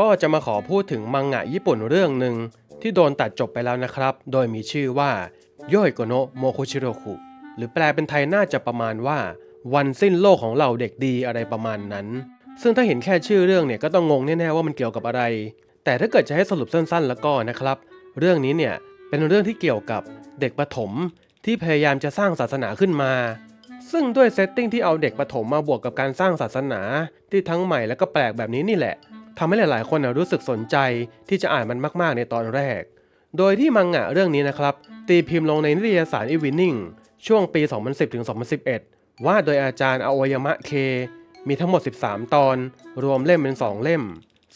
ก็จะมาขอพูดถึงมังงะญี่ปุ่นเรื่องหนึ่งที่โดนตัดจบไปแล้วนะครับ โดยมีชื่อว่าโยยโกโนะโมคุชิโรคุ หรือแปลเป็นไทยน่าจะประมาณว่า วันสิ้นโลกของเราเด็กดีอะไรประมาณนั้น ซึ่งถ้าเห็นแค่ชื่อเรื่องเนี่ยก็ต้องงงแน่ๆว่ามันเกี่ยวกับอะไร แต่ถ้าเกิดจะให้สรุปสั้นๆ แล้วก็นะครับ เรื่องนี้เนี่ยเป็นเรื่องที่เกี่ยวกับเด็กประถมที่พยายามจะสร้างศาสนาขึ้นมา ซึ่งด้วยเซตติ้งที่เอาเด็กประถมมาบวกกับการสร้างศาสนาที่ทั้งใหม่และก็แปลกแบบนี้นี่แหละ ทำให้หลาย ๆ คนนะรู้สึกสนใจที่จะอ่านมันมาก ๆ ในตอนแรก โดยที่มังงะเรื่องนี้นะครับ ตีพิมพ์ลงในนิตยสารอีวินิ่งช่วงปี 2010-2011วาดโดยอาจารย์อาโอยามะเค มีทั้งหมด 13 ตอน รวมเล่มเป็น 2 เล่ม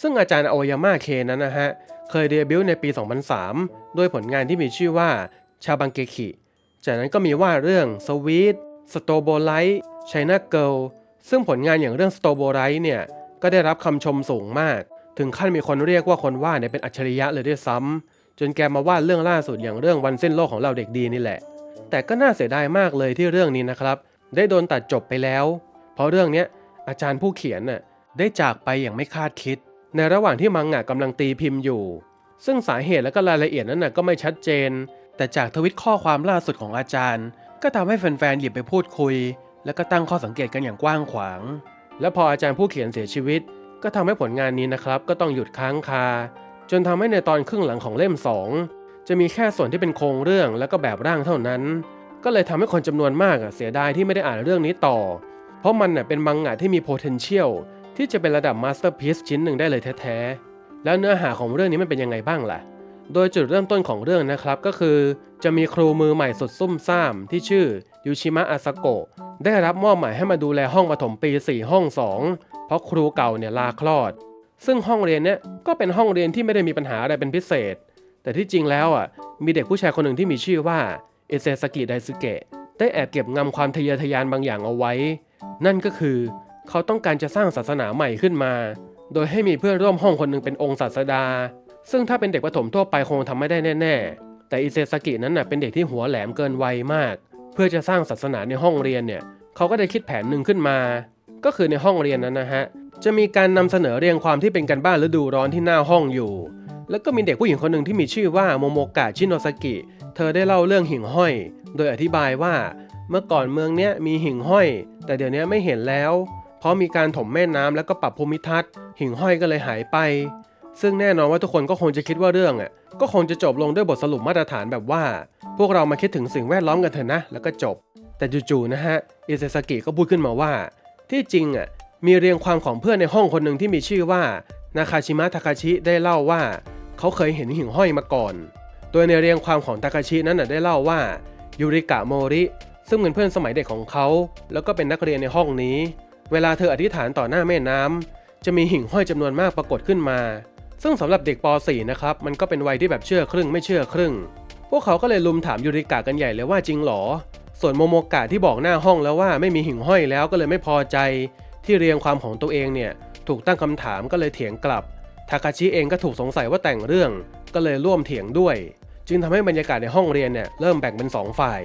ซึ่งอาจารย์อาโอยามะเคนั้นนะฮะ เคยเดบิวต์ในปี 2003 ด้วยผลงานที่มีชื่อว่าชาบังเกคิ จากนั้นก็มีวาดเรื่องสวีทสโตโบไลท์ไชน่าเกิลซึ่งผลงานอย่างเรื่องสโตโบไลท์เนี่ย ก็ได้รับคำชมสูงมาก ถึงขั้นมีคนเรียกว่าคนวาดเนี่ยเป็นอัจฉริยะเลยด้วยซ้ำจนแกมาวาดเรื่องล่าสุดอย่างเรื่องวันเส้นโลกของเราเด็กดีนี่แหละ แต่ก็น่าเสียดายมากเลยที่เรื่องนี้นะครับ ได้โดนตัดจบไปแล้ว เพราะเรื่องนี้อาจารย์ผู้เขียนน่ะได้จากไปอย่างไม่คาดคิด ในระหว่างที่มังงะกำลังตีพิมพ์อยู่ ซึ่งสาเหตุและก็รายละเอียดนั้นน่ะก็ไม่ชัดเจน แต่จากทวิตข้อความล่าสุดของอาจารย์ ก็ทำให้แฟนๆหยิบไปพูดคุย แล้วก็ตั้งข้อสังเกตกันอย่างกว้างขวาง และพออาจารย์ผู้เขียนเสียชีวิต ก็ทำให้ผลงานนี้นะครับ ก็ต้องหยุดค้างคา จนทำให้ในตอนครึ่งหลังของเล่ม 2 จะมีแค่ส่วนที่เป็นโครงเรื่องแล้วก็แบบร่างเท่านั้น ก็เลยทำให้คนจำนวนมากอะเสียดายที่ไม่ได้อ่านเรื่องนี้ต่อ เพราะมันน่ะเป็นมังงะที่มี potential ที่จะเป็นระดับ masterpiece ชิ้นหนึ่งได้เลยแท้ๆแล้วเนื้อหาของเรื่องนี้มันเป็นยังไงบ้างล่ะโดยจุดเริ่มต้นของเรื่องนะครับก็คือ จะมีครูมือใหม่สุดซุ่มซ่ามที่ชื่อยูชิมะอาซาโกะ ได้รับมอบหมายให้มาดูแลห้องปฐมปี 4 ห้อง 2 เพราะครูเก่าเนี่ยลาคลอด ซึ่งห้องเรียนเนี้ยก็เป็นห้องเรียนที่ไม่ได้มีปัญหาอะไรเป็นพิเศษ แต่ที่จริงแล้วอะมีเด็กผู้ชายคนหนึ่งที่มีชื่อว่าเอเซสกิไดซึเกะได้แอบเก็บงำความทะเยอทะยานบางอย่างเอาไว้ นั่นก็คือ เขาต้องการจะสร้างศาสนาใหม่ขึ้นมา โดยให้มีเพื่อนร่วมห้องคนหนึ่งเป็นองค์ศาสดา ซึ่งถ้าเป็นเด็กประถมทั่วไปคงทำไม่ได้แน่ๆ แต่อิเซสกินั้นน่ะเป็นเด็กที่หัวแหลมเกินวัยมาก เพื่อจะสร้างศาสนาในห้องเรียนเนี่ย เขาก็ได้คิดแผนหนึ่งขึ้นมา ก็คือในห้องเรียนนั้นนะฮะ จะมีการนำเสนอเรียงความที่เป็นกันบ้านฤดูร้อนที่หน้าห้องอยู่ แล้วก็มีเด็กผู้หญิงคนหนึ่งที่มีชื่อว่าโมโมกะชิโนซากิ เธอได้เล่าเรื่องหิ่งห้อย โดยอธิบายว่า เมื่อก่อนเมืองเนี้ยมีหิ่งห้อย แต่เดี๋ยวนี้ไม่เห็นแล้ว เพราะมีการถมแม่น้ำแล้วก็ปรับภูมิทัศน์ หิ่งห้อยก็เลยหายไป ซึ่งแน่นอนว่าทุกคนก็คงจะคิดว่าเรื่องอะก็คงจะจบลงด้วยบทสรุปมาตรฐานแบบว่า พวกเรามาคิดถึงสิ่งแวดล้อมกันเถอะนะ แล้วก็จบ แต่จู่ๆนะฮะอิเซซากิก็พูดขึ้นมาว่า ที่จริงอะมีเรียงความของเพื่อนในห้องคนหนึ่งที่มีชื่อว่านาคาชิมะทาคาชิได้เล่าว่า เขาเคยเห็นหิ่งห้อยมาก่อน โดยในเรียงความของทาคาชินั้นน่ะได้เล่าว่ายูริกะโมริ ซึ่งเป็นเพื่อนสมัยเด็กของเขา แล้วก็เป็นนักเรียนในห้องนี้ เวลาเธออธิษฐานต่อหน้าแม่น้ำจะมีหิ่งห้อยจำนวนมากปรากฏขึ้นมา ซึ่งสำหรับเด็กป .4 นะครับมันก็เป็นวัยที่แบบเชื่อครึ่งไม่เชื่อครึ่ง พวกเขาก็เลยลุมถามยูริกะกันใหญ่เลยว่าจริงหรอ ส่วนโมโมกะที่บอกหน้าห้องแล้วว่าไม่มีหิ่งห้อยแล้วก็เลยไม่พอใจ ที่เรียงความของตัวเองเนี่ยถูกตั้งคำถามก็เลยเถียงกลับทาคาชิเองก็ถูกสงสัยว่าแต่งเรื่อง ก็เลยร่วมเถียงด้วย จึงทำให้บรรยากาศในห้องเรียนเนี่ยเริ่มแบ่งเป็น 2 ฝ่าย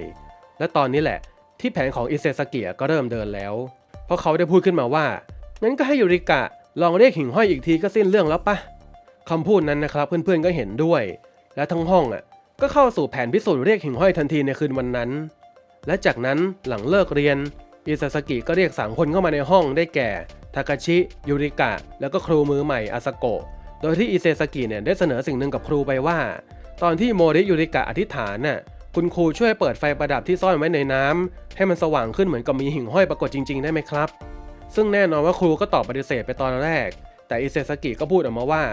และตอนนี้แหละ ที่แผนของอิเซสเกิก็เริ่มเดินแล้ว เพราะเขาได้พูดขึ้นมาว่างั้นก็ให้ยูริกะลองเรียกหิ่งห้อยอีกทีก็สิ้นเรื่องแล้วปะคำพูดนั้นนะครับเพื่อนๆก็เห็นด้วย และทั้งห้องอะก็เข้าสู่แผนพิสูจน์เรียกหิ่งห้อยทันทีในคืนวันนั้น และจากนั้นหลังเลิกเรียน อิซาสกิก็เรียกสามคนเข้ามาในห้องได้แก่ ทาคาชิ ยูริกะ แล้วก็ครูมือใหม่อาซาโกะ โดยที่อิเซสกิเนี่ยได้เสนอสิ่งหนึ่งกับครูไปว่า ตอนที่โมริยูริกะอธิษฐานน่ะ คุณครูช่วยเปิดไฟประดับที่ซ่อนไว้ในน้ำให้มันสว่างขึ้นเหมือนกับมีหิ่งห้อยปรากฏจริง ๆ ได้ไหมครับ ซึ่งแน่นอนว่าครูก็ตอบปฏิเสธไปตอนแรก แต่อิเซสกิก็พูดออกมาว่า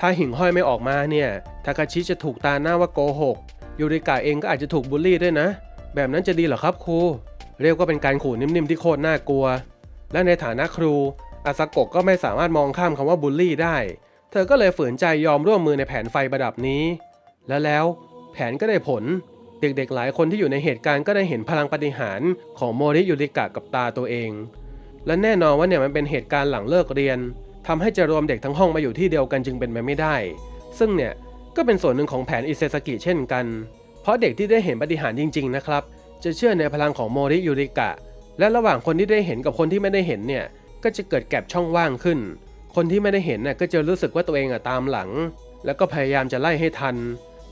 ถ้าหิ่งห้อยไม่ออกมาเนี่ย ทาคาชิจะถูกตาหน้าว่าโกหก ยูริกะเองก็อาจจะถูกบูลลี่ด้วยนะ แบบนั้นจะดีเหรอครับครู เรียกว่าเป็นการขู่นิ่มๆที่โคตรน่ากลัว และในฐานะครูอาซาโกก็ไม่สามารถมองข้ามคำว่าบูลลี่ได้ เธอก็เลยฝืนใจยอมร่วมมือในแผนไฟประดับนี้ และแล้วแผนก็ได้ผล เด็กๆหลายคนที่อยู่ในเหตุการณ์ก็ได้เห็นพลังปฏิหารของโมริยูริกะกับตาตัวเอง และแน่นอนว่าเนี่ยมันเป็นเหตุการณ์หลังเลิกเรียนทำให้จะรวมเด็กทั้งห้องมาอยู่ที่เดียวกันจึงเป็นไปไม่ได้ ซึ่งเนี่ยก็เป็นส่วนหนึ่งของแผนอิเซสกิเช่นกัน เพราะเด็กที่ได้เห็นปฏิหารจริง ๆ นะครับ จะเชื่อในพลังของโมริยูริกะ และระหว่างคนที่ได้เห็นกับคนที่ไม่ได้เห็นเนี่ย ก็จะเกิดแกลบช่องว่างขึ้น คนที่ไม่ได้เห็นน่ะก็จะรู้สึกว่าตัวเองอะตามหลัง แล้วก็พยายามจะไล่ให้ทัน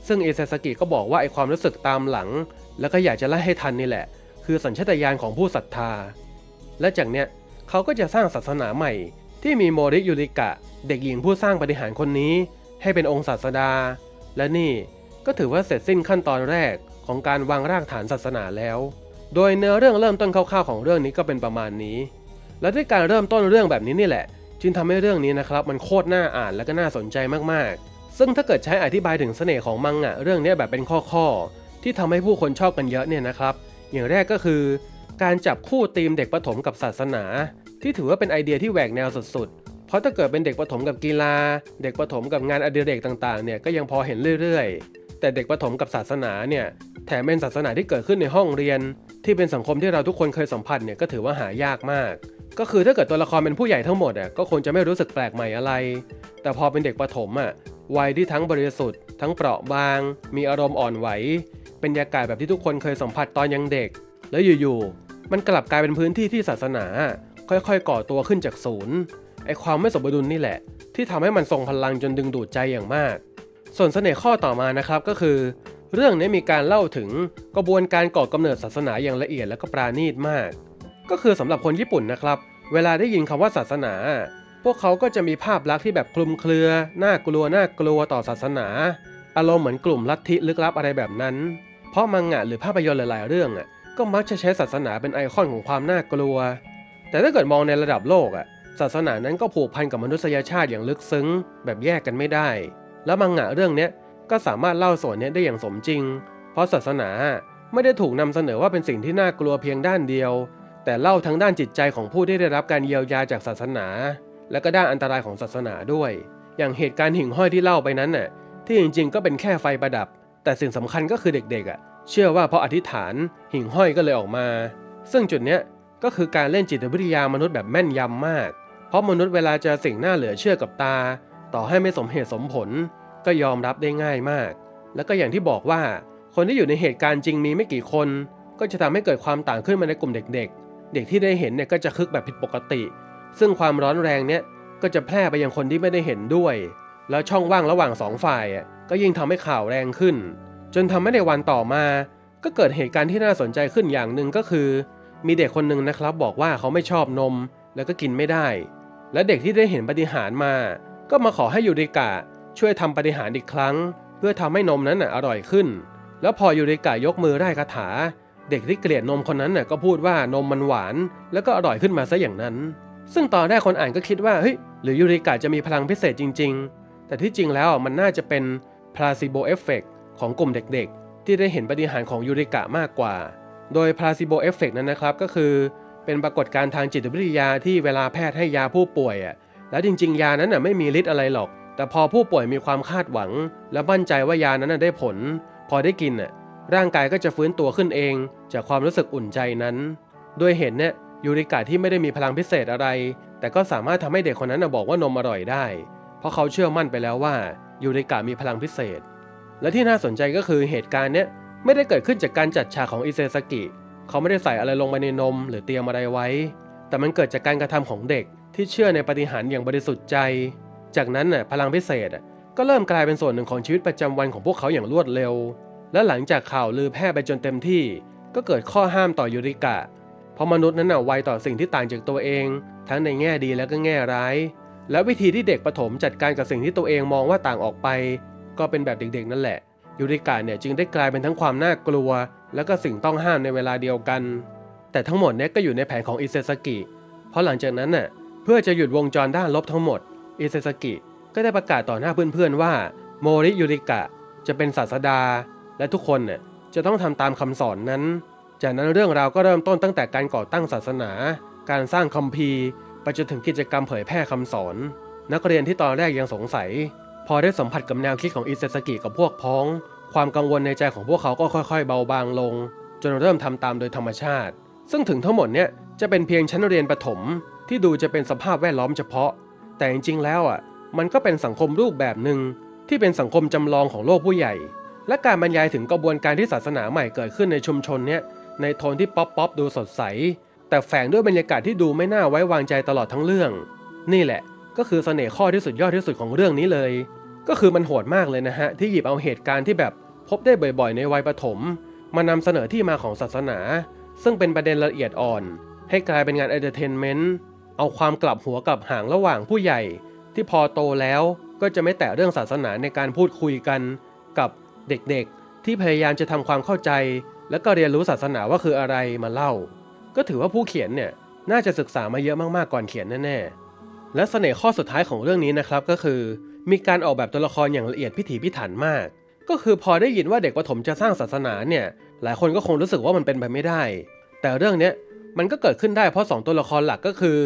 ซึ่งเอเซสกิก็บอกว่าไอความรู้สึกตามหลัง แล้วก็อยากจะไล่ให้ทันนี่แหละ คือสัญชาตญาณของผู้ศรัทธา และจากเนี้ยเขาก็จะสร้างศาสนาใหม่ ที่มีโมริยูริกะ เด็กหญิงผู้สร้างปฏิหารคนนี้ ให้เป็นองค์ศาสดา และนี่ ก็ถือว่าเสร็จสิ้นขั้นตอนแรกของการวางรากฐานศาสนาแล้ว โดยเนื้อเรื่องเริ่มต้นคร่าวๆของเรื่องนี้ก็เป็นประมาณนี้ และด้วยการเริ่มต้นเรื่องแบบนี้นี่แหละ จึงทำให้เรื่องนี้นะครับมันโคตรน่าอ่านและก็น่าสนใจมากๆ ซึ่งถ้าเกิดใช้อธิบายถึงเสน่ห์ของมังงะเรื่องนี้แบบเป็นข้อๆที่ทำให้ผู้คนชอบกันเยอะเนี่ยนะครับ อย่างแรกก็คือ การจับคู่ธีมเด็กประถมกับศาสนา ที่ถือว่าเป็นไอเดียที่แหวกแนวสุดๆ เพราะถ้าเกิดเป็นเด็กประถมกับกีฬา เด็กประถมกับงานอดิเรกต่างๆเนี่ยก็ยังพอเห็นเรื่อยๆ แต่เด็กประถมกับศาสนาเนี่ยแถมเป็นศาสนาที่เกิดขึ้นในห้องเรียน ที่เป็นสังคมที่เราทุกคนเคยสัมผัสเนี่ยก็ถือว่าหายากมาก ก็คือถ้าเกิดตัวละครเป็นผู้ใหญ่ทั้งหมดอะก็คงจะไม่รู้สึกแปลกใหม่อะไร แต่พอเป็นเด็กประถมอะวัยที่ทั้งบริสุทธิ์ ทั้งเปราะบาง มีอารมณ์อ่อนไหวเป็นบรรยากาศแบบที่ทุกคนเคยสัมผัสตอนยังเด็ก แล้วอยู่ๆมันกลับกลายเป็นพื้นที่ที่ศาสนา ค่อยๆ ก่อตัวขึ้นจากศูนย์ไอความไม่สมดุลนี่แหละ ที่ทำให้มันทรงพลังจนดึงดูดใจอย่างมาก ส่วนเสน่ห์ข้อต่อมานะครับก็คือ เรื่องนี้มีการเล่าถึงกระบวนการก่อกำเนิดศาสนาอย่างละเอียดและก็ปราณีตมาก ก็คือสำหรับคนญี่ปุ่นนะครับ เวลาได้ยินคำว่าศาสนา พวกเขาก็จะมีภาพลักษณ์ที่แบบคลุมเครือน่ากลัวน่ากลัวต่อศาสนา อารมณ์เหมือนกลุ่มลัทธิลึกลับอะไรแบบนั้น เพราะมังงะหรือภาพยนตร์หลาย ๆ เรื่องอะก็มักจะใช้ศาสนาเป็นไอคอนของความน่ากลัว แต่ถ้าเกิดมองในระดับโลกอะศาสนานั้นก็ผูกพันกับมนุษยชาติอย่างลึกซึ้ง แบบแยกกันไม่ได้ แล้วมังงะเรื่องนี้ก็สามารถเล่าส่วนนี้ได้อย่างสมจริง เพราะศาสนาไม่ได้ถูกนำเสนอว่าเป็นสิ่งที่น่ากลัวเพียงด้านเดียว แต่เล่าทั้งด้านจิตใจของผู้ที่ได้รับการเยียวยาจากศาสนา และก็ด้านอันตรายของศาสนาด้วย อย่างเหตุการณ์หิ่งห้อยที่เล่าไปนั้นน่ะที่จริงๆ ก็เป็นแค่ไฟประดับ แต่สิ่งสำคัญก็คือเด็กๆอะเชื่อว่าเพราะอธิษฐานหิ่งห้อยก็เลยออกมา ซึ่งจุดเนี้ยก็คือการเล่นจิตวิทยามนุษย์แบบแม่นยำมาก เพราะมนุษย์เวลาเจอสิ่งน่าเหลือเชื่อกับตา ต่อให้ไม่สมเหตุสมผลก็ยอมรับได้ง่ายมาก แล้วก็อย่างที่บอกว่า คนที่อยู่ในเหตุการณ์จริงมีไม่กี่คน ก็จะทำให้เกิดความต่างขึ้นมาในกลุ่มเด็กๆ เด็กที่ได้เห็นเนี่ยก็จะคึกแบบผิดปกติ ซึ่งความร้อนแรงเนี่ยก็จะแพร่ไปยังคนที่ไม่ได้เห็นด้วย แล้วช่องว่างระหว่างสองฝ่ายก็ยิ่งทำให้ข่าวแรงขึ้น จนทำให้ในวันต่อมา ก็เกิดเหตุการณ์ที่น่าสนใจขึ้นอย่างหนึ่งก็คือ มีเด็กคนหนึ่งนะครับบอกว่าเขาไม่ชอบนม แล้วก็กินไม่ได้ และเด็กที่ได้เห็นปฏิหารมา ก็มาขอให้ยูริกะช่วยทำปฏิหารอีกครั้ง เพื่อทำให้นมนั้นน่ะอร่อยขึ้น แล้วพอยูริกะยกมือไร้คาถา เด็กที่เกลียดนมคนนั้นน่ะก็พูดว่านมมันหวาน แล้วก็อร่อยขึ้นมาซะอย่างนั้น ซึ่งตอนแรกคนอ่านก็คิดว่าเฮ้ยหรือยูริกะจะมีพลังพิเศษจริง ๆ แต่ที่จริงแล้วมันน่าจะเป็น placebo effect ของกลุ่มเด็กๆ ที่ได้เห็นปฏิหารของยูริกะมากกว่า โดย placebo effect นั้นนะครับก็คือเป็นปรากฏการณ์ทางจิตวิทยาที่เวลาแพทย์ให้ยาผู้ป่วยอะ แล้วจริง ๆ ยานั้นน่ะไม่มีฤทธิ์อะไรหรอก แต่พอผู้ป่วยมีความคาดหวัง และมั่นใจว่ายานั้นน่ะได้ผล พอได้กินน่ะร่างกายก็จะฟื้นตัวขึ้นเอง จากความรู้สึกอุ่นใจนั้นด้วยเหตุเนี่ยยูริกะที่ไม่ได้มีพลังพิเศษอะไร แต่ก็สามารถทำให้เด็กคนนั้นน่ะบอกว่านมอร่อยได้ เพราะเขาเชื่อมั่นไปแล้วว่ายูริกะมีพลังพิเศษ และที่น่าสนใจก็คือเหตุการณ์เนี้ยไม่ได้เกิดขึ้นจากการจัดฉากของอิเซซากิ เขาไม่ได้ใส่อะไรลงไปในนม หรือเตรียมอะไรไว้ แต่มันเกิดจากการกระทำของเด็ก ที่เชื่อในปฏิหารอย่างบริสุทธิ์ใจ จากนั้นน่ะพลังพิเศษอะก็เริ่มกลายเป็นส่วนหนึ่งของชีวิตประจำวันของพวกเขาอย่างรวดเร็ว และหลังจากข่าวลือแพร่ไปจนเต็มที่ ก็เกิดข้อห้ามต่อยูริกะ เพราะมนุษย์นั้นน่ะไวต่อสิ่งที่ต่างจากตัวเอง ทั้งในแง่ดีและก็แง่ร้าย และวิธีที่เด็กประถมจัดการกับสิ่งที่ตัวเองมองว่าต่างออกไป ก็เป็นแบบเด็กๆ นั่นแหละยูริกะเนี่ยจึงได้กลายเป็นทั้งความน่ากลัว และก็สิ่งต้องห้ามในเวลาเดียวกัน แต่ทั้งหมดเนี่ยก็อยู่ในแผนของอิเซซากิ เพราะหลังจากนั้นน่ะ เพื่อจะหยุดวงจรด้านลบทั้งหมด อิเซซากิก็ได้ประกาศต่อหน้าเพื่อนๆว่า โมริยูริกะจะเป็นศาสดา และทุกคนเนี่ยจะต้องทำตามคำสอนนั้น จากนั้นเรื่องราวก็เริ่มต้นตั้งแต่การก่อตั้งศาสนา การสร้างคัมภีร์ไปจนถึงกิจกรรมเผยแพร่คำสอน นักเรียนที่ตอนแรกยังสงสัย พอได้สัมผัสกับแนวคิดของอิเซซากิกับพวกพ้อง ความกังวลในใจของพวกเขาก็ค่อยๆ เบาบางลง จนเริ่มทำตามโดยธรรมชาติ ซึ่งถึงทั้งหมดเนี่ย จะเป็นเพียงชั้นเรียนประถมที่ดูจะเป็นสภาพแวดล้อมเฉพาะ แต่จริงๆแล้วอะมันก็เป็นสังคมรูปแบบหนึ่งที่เป็นสังคมจำลองของโลกผู้ใหญ่ และการบรรยายถึงกระบวนการที่ศาสนาใหม่เกิดขึ้นในชุมชนเนี่ยในโทนที่ป๊อปป๊อปดูสดใส แต่แฝงด้วยบรรยากาศที่ดูไม่น่าไว้วางใจตลอดทั้งเรื่อง นี่แหละ ก็คือเสน่ห์ข้อที่สุดยอดที่สุดของเรื่องนี้เลย ก็คือมันโหดมากเลยนะฮะที่หยิบเอาเหตุการณ์ที่แบบพบได้บ่อยๆ ในวัยประถม มานำเสนอที่มาของศาสนา ซึ่งเป็นประเด็นละเอียดอ่อน ให้กลายเป็นงานเอนเตอร์เทนเมนต์เอาความกลับหัวกลับหางระหว่างผู้ใหญ่ ที่พอโตแล้วก็จะไม่แตะเรื่องศาสนาในการพูดคุยกันกับเด็กๆ ที่พยายามจะทำความเข้าใจ แล้วก็เรียนรู้ศาสนาว่าคืออะไรมาเล่า ก็ถือว่าผู้เขียนเนี่ยน่าจะศึกษามาเยอะมากๆก่อนเขียนแน่ๆและเสน่ห์ข้อสุดท้ายของเรื่องนี้นะครับก็คือ มีการออกแบบตัวละครอย่างละเอียดพิถีพิถันมาก ก็คือพอได้ยินว่าเด็กประถมจะสร้างศาสนาเนี่ยหลายคนก็คงรู้สึกว่ามันเป็นไปไม่ได้ แต่เรื่องเนี้ย มันก็เกิดขึ้นได้เพราะ 2 ตัวละครหลักก็คือ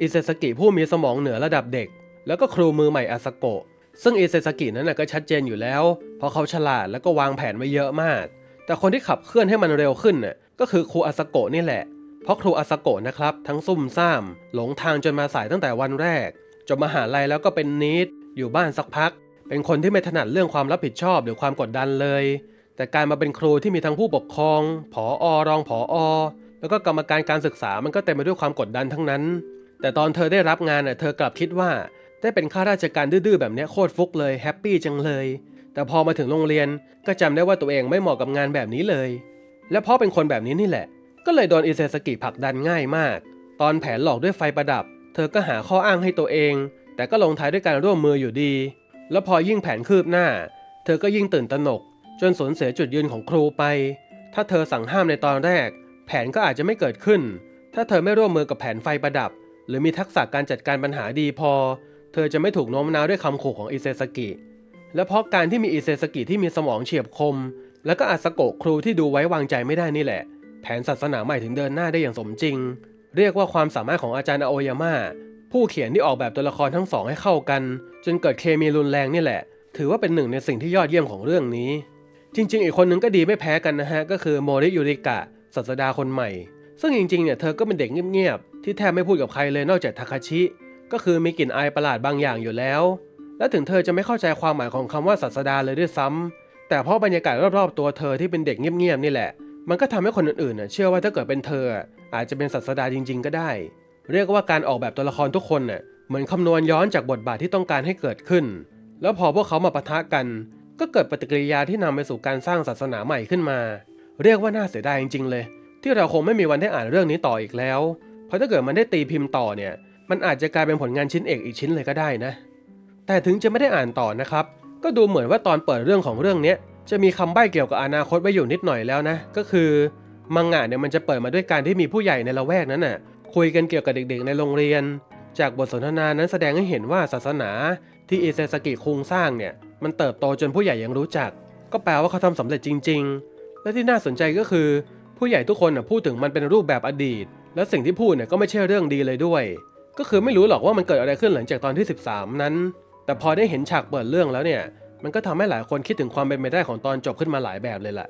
อิเซสกิผู้มีสมองเหนือระดับเด็ก แล้วก็ครูมือใหม่อาสโกะซึ่งอิเซสกินั้นนะก็ชัดเจนอยู่แล้ว เพราะเขาฉลาดแล้วก็วางแผนไว้เยอะมาก แต่คนที่ขับเคลื่อนให้มันเร็วขึ้นน่ะก็คือครูอาสโกะนี่แหละ เพราะครูอาสโกะนะครับทั้งซุ่มซ่าม หลงทางจนมาสายตั้งแต่วันแรกจบมหาลัยแล้วก็เป็นนิดอยู่บ้านสักพัก เป็นคนที่ไม่ถนัดเรื่องความรับผิดชอบหรือความกดดันเลย แต่การมาเป็นครูที่มีทั้งผู้ปกครองผออรองผออ แล้วก็กรรมการการศึกษามันก็เต็มไปด้วยความกดดันทั้งนั้น แต่ตอนเธอได้รับงานน่ะเธอกลับคิดว่า ได้เป็นข้าราชการดื้อๆแบบนี้โคตรฟุกเลยแฮปปี้จังเลย แต่พอมาถึงโรงเรียนก็จำได้ว่าตัวเองไม่เหมาะกับงานแบบนี้เลย และเพราะเป็นคนแบบนี้นี่แหละ ก็เลยโดนอิเซสกิผลักดันง่ายมาก ตอนแผนหลอกด้วยไฟประดับ เธอก็หาข้ออ้างให้ตัวเอง แต่ก็ลงท้ายด้วยการร่วมมืออยู่ดี แล้วพอยิ่งแผนคืบหน้า เธอก็ยิ่งตื่นตระหนก จนสูญเสียจุดยืนของครูไป ถ้าเธอสั่งห้ามในตอนแรก ผนก็อาจจะไม่เกิดขึ้น ถ้าเธอไม่ร่วมมือกับแผนไฟประดับ หรือมีทักษะการจัดการปัญหาดีพอ เธอจะไม่ถูกโน้มน้าวด้วยคำขู่ของอิเซสกิ และเพราะการที่มีอิเซสกิที่มีสมองเฉียบคม แล้วก็อาสโกะครูที่ดูไว้วางใจไม่ได้นี่แหละ แผนศาสนาใหม่ถึงเดินหน้าได้อย่างสมจริง เรียกว่าความสามารถของอาจารย์อาโอยาม่าผู้เขียนที่ออกแบบตัวละครทั้งสองให้เข้ากัน จนเกิดเคมีรุนแรงนี่แหละ ถือว่าเป็นหนึ่งในสิ่งที่ยอดเยี่ยมของเรื่องนี้ จริง ๆ อีกคนนึงก็ดีไม่แพ้กันนะฮะก็คือโมริยูริกะ ศาสดาคนใหม่ ซึ่งจริงๆเนี่ยเธอก็เป็นเด็กเงียบๆที่แทบไม่พูดกับใครเลยนอกจากทาคาชิ ก็คือมีกลิ่นอายประหลาดบางอย่างอยู่แล้ว และถึงเธอจะไม่เข้าใจความหมายของคำว่าศาสดาเลยด้วยซ้ำแต่เพราะบรรยากาศรอบๆตัวเธอที่เป็นเด็กเงียบๆนี่แหละ มันก็ทำให้คนอื่นๆน่ะเชื่อว่าถ้าเกิดเป็นเธอ อาจจะเป็นศาสดาจริง ๆ ก็ได้ เรียกว่าการออกแบบตัวละครทุกคนน่ะเหมือนคำนวณย้อนจากบทบาทที่ต้องการให้เกิดขึ้น แล้วพอพวกเขามาปะทะกัน ก็เกิดปฏิกิริยาที่นำไปสู่การสร้างศาสนาใหม่ขึ้นมา เรียกว่าน่าเสียดายจริงๆเลย ที่เราคงไม่มีวันได้อ่านเรื่องนี้ต่ออีกแล้ว เพราะถ้าเกิดมันได้ตีพิมพ์ต่อเนี่ย มันอาจจะกลายเป็นผลงานชิ้นเอกอีกชิ้นเลยก็ได้นะ แต่ถึงจะไม่ได้อ่านต่อนะครับ ก็ดูเหมือนว่าตอนเปิดเรื่องของเรื่องนี้จะมีคำใบ้เกี่ยวกับอนาคตไว้อยู่นิดหน่อยแล้วนะ ก็คือมังงะเนี่ยมันจะเปิดมาด้วยการที่มีผู้ใหญ่ในละแวกนั้นน่ะคุยกันเกี่ยวกับเด็กๆ ในโรงเรียน จากบทสนทนานั้นแสดงให้เห็นว่าศาสนาที่อิเซสกิคุงสร้างเนี่ยมันเติบโตจนผู้ใหญ่ยังรู้จัก ก็แปลว่าเขาทำสำเร็จจริง ๆ และที่น่าสนใจก็คือ ผู้ใหญ่ทุกคนพูดถึงมันเป็นรูปแบบอดีต และสิ่งที่พูดเนี่ยก็ไม่ใช่เรื่องดีเลยด้วย ก็คือไม่รู้หรอกว่ามันเกิดอะไรขึ้นหลังจากตอนที่ 13 นั้น แต่พอได้เห็นฉากเปิดเรื่องแล้วเนี่ยมันก็ทำให้หลายคนคิดถึงความเป็นไปได้ของตอนจบขึ้นมาหลายแบบเลยแหละ